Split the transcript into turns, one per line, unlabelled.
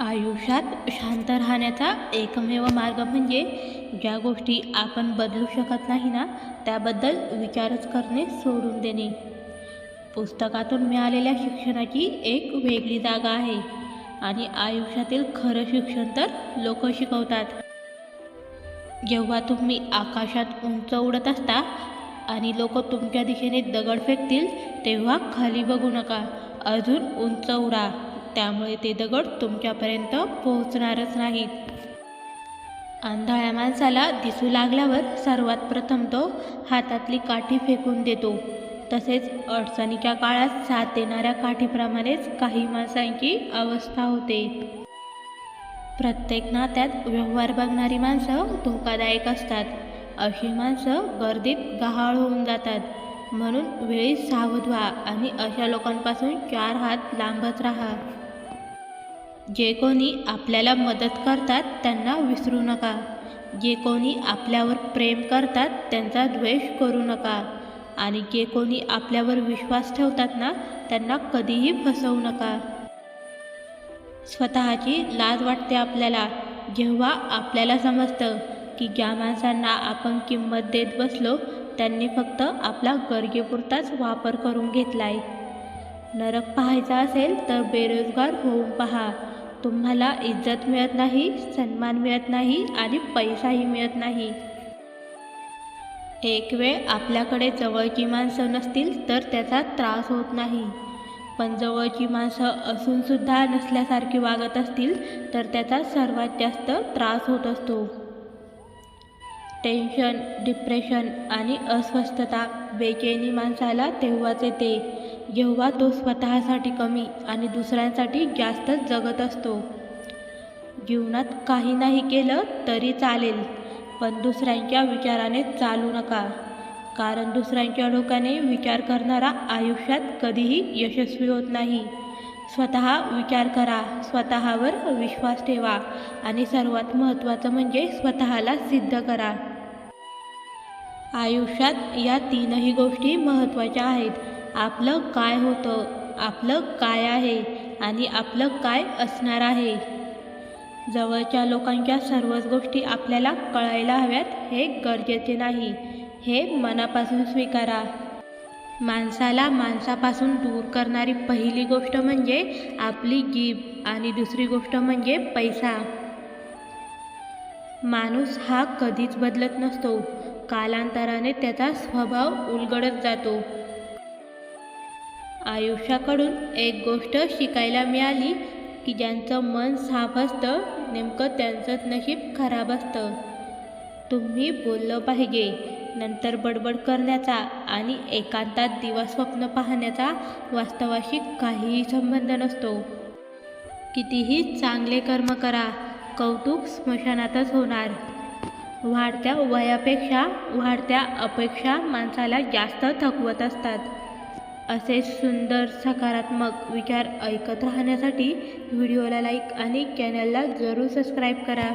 आयुष्यात शांत राहण्याचा एकमेव मार्ग म्हणजे ज्या गोष्टी आपण बदलू शकत नाही ना त्याबद्दल विचारच करणे सोडून देणे. पुस्तकातून मिळालेल्या शिक्षणाची एक वेगळी जागा आहे आणि आयुष्यातील खरं शिक्षण तर लोक शिकवतात. जेव्हा तुम्ही आकाशात उंच उडत असता आणि लोक तुमच्या दिशेने दगड फेकतील तेव्हा खाली बघू नका अजून उंच उडा. त्यामुळे ते दगड तुमच्यापर्यंत पोहोचणारच नाहीत. आंधळ्या माणसाला दिसू लागल्यावर सर्वात प्रथम तो हातातली काठी फेकून देतो. तसेच अडचणीच्या काळात साथ देणाऱ्या काठीप्रमाणेच काही माणसांची अवस्था होते. प्रत्येक नात्यात व्यवहार बघणारी माणसं धोकादायक असतात. अशी माणसं गर्दीत गहाळ होऊन जातात. म्हणून वेळी सावध व्हा आणि अशा लोकांपासून चार हात लांबच राहा. जे कोणी आपल्याला मदत करतात त्यांना विसरू नका. जे कोणी आपल्यावर प्रेम करतात त्यांचा द्वेष करू नका. आणि जे कोणी आपल्यावर विश्वास ठेवतात ना त्यांना कधीही फसवू नका. स्वतःची लाज वाटते आपल्याला. जेव्हा आपल्याला समजतं की ज्या माणसांना आपण किंमत देत बसलो त्यांनी फक्त आपला गरजेपुरताच वापर करून घेतला आहे नरक पाहायचा असेल तर बेरोजगार होऊन पहा. तुम्हाला इज्जत मिळत नाही सन्मान मिळत नाही आणि पैसाही मिळत नाही. एक वेळ आपल्याकडे जवळची माणसं नसतील तर त्याचा त्रास होत नाही. पण जवळची माणसं असूनसुद्धा नसल्यासारखी वागत असतील तर त्याचा सर्वात जास्त त्रास होत असतो. टेन्शन डिप्रेशन आणि अस्वस्थता बेचैनी माणसाला तेव्हाच येते. जेव्हा तो स्वतःसाठी कमी आणि दुसऱ्यांसाठी जास्तच जगत असतो. जीवनात काही नाही केलं तरी चालेल पण दुसऱ्यांच्या विचाराने चालू नका. कारण दुसऱ्यांच्या डोक्याने विचार करणारा आयुष्यात कधीही यशस्वी होत नाही. स्वतः विचार करा स्वतःवर विश्वास ठेवा आणि सर्वात महत्त्वाचं म्हणजे स्वतःला सिद्ध करा. आयुष्यात या तीनही गोष्टी महत्त्वाच्या आहेत. आपलं काय होतं आपलं काय आहे आणि आपलं काय असणार आहे? जवळच्या लोकांच्या सर्वच गोष्टी आपल्याला कळायला हव्यात हे गरजेचे नाही. हे मनापासून स्वीकारा. माणसाला माणसापासून दूर करणारी पहिली गोष्ट म्हणजे आपली जीभ आणि दुसरी गोष्ट म्हणजे पैसा. माणूस हा कधीच बदलत नसतो. कालांतराने त्याचा स्वभाव उलगडत जातो. आयुष्याकडून एक गोष्ट शिकायला मिळाली की ज्यांचं मन साफ असतं नेमकं त्यांचंच नशीब खराब असतं. तुम्ही बोललं पाहिजे नंतर बडबड करण्याचा आणि एकांतात दिवा स्वप्न पाहण्याचा वास्तवाशी काहीही संबंध नसतो. कितीही चांगले कर्म करा कौतुक स्मशानातच होणार. वाढत्या वयापेक्षा वाढत्या अपेक्षा माणसाला जास्त थकवत असतात. असे सुंदर सकारात्मक विचार ऐकत राहण्यासाठी व्हिडिओला लाईक आणि चॅनलला जरूर सबस्क्राईब करा.